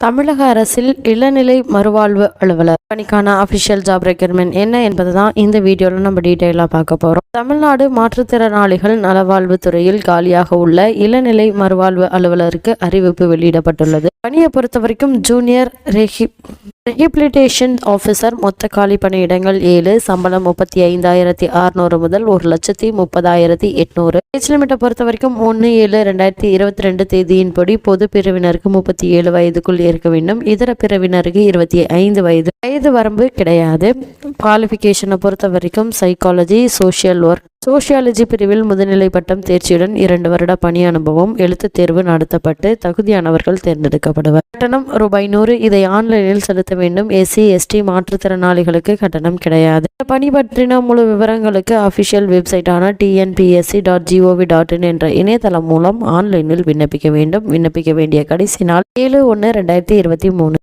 தமிழக அரசில் இளநிலை மறுவாழ்வு அலுவலர் பணிக்கான அபிஷியல் ஜாப் ரெக்யர்மெண்ட் என்ன என்பதுதான் இந்த வீடியோவில் நம்ம டீட்டெயிலாக பார்க்க போகிறோம் தமிழ்நாடு மாற்றுத்திறனாளிகள் நலவாழ்வு துறையில் காலியாக உள்ள இளநிலை மறுவாழ்வு அலுவலருக்கு அறிவிப்பு வெளியிடப்பட்டுள்ளது. பணியை பொறுத்த வரைக்கும் ஜூனியர் ரெஹி ரெஹிபிலிட்டேஷன் ஆஃபீஸர் மொத்த காலி பணியிடங்கள் ஏழு சம்பளம் முப்பத்தி ஐந்தாயிரத்தி அறுநூறு முதல் ஒரு லட்சத்தி முப்பதாயிரத்தி எட்நூறு. ஏஜ் லிமிட்டை பொறுத்த வரைக்கும் ஒன்று ஏழு ரெண்டாயிரத்தி இருபத்தி ரெண்டு தேதியின்படி பொது பிரிவினருக்கு முப்பத்தி ஏழு வயதுக்குள் இருக்க வேண்டும். இதர பிரிவினருக்கு இருபத்தி ஐந்து வயது. வயது வரம்பு கிடையாது. குவாலிஃபிகேஷனை பொறுத்த வரைக்கும் சைக்காலஜி சோஷியல் ஒர்க் சோஷியாலஜி பிரிவில் முதுநிலை பட்டம் தேர்ச்சியுடன் இரண்டு வருட பணி அனுபவம் எழுத்துத் தேர்வு நடத்தப்பட்டு தகுதியானவர்கள் தேர்ந்தெடுக்கப்படுவர். கட்டணம் ரூபாய் நூறு இதை ஆன்லைனில் செலுத்த வேண்டும். எஸ்சி எஸ்டி மாற்றுத்திறனாளிகளுக்கு கட்டணம் கிடையாது. இந்த பணி பற்றின முழு விவரங்களுக்கு official வெப்சைட்டான TNPSC dot gov dot in என்ற இணையதளம் மூலம் ஆன்லைனில் விண்ணப்பிக்க வேண்டும். விண்ணப்பிக்க வேண்டிய கடைசி நாள் ஏழு ஒன்று ரெண்டாயிரத்தி இருபத்தி மூணு.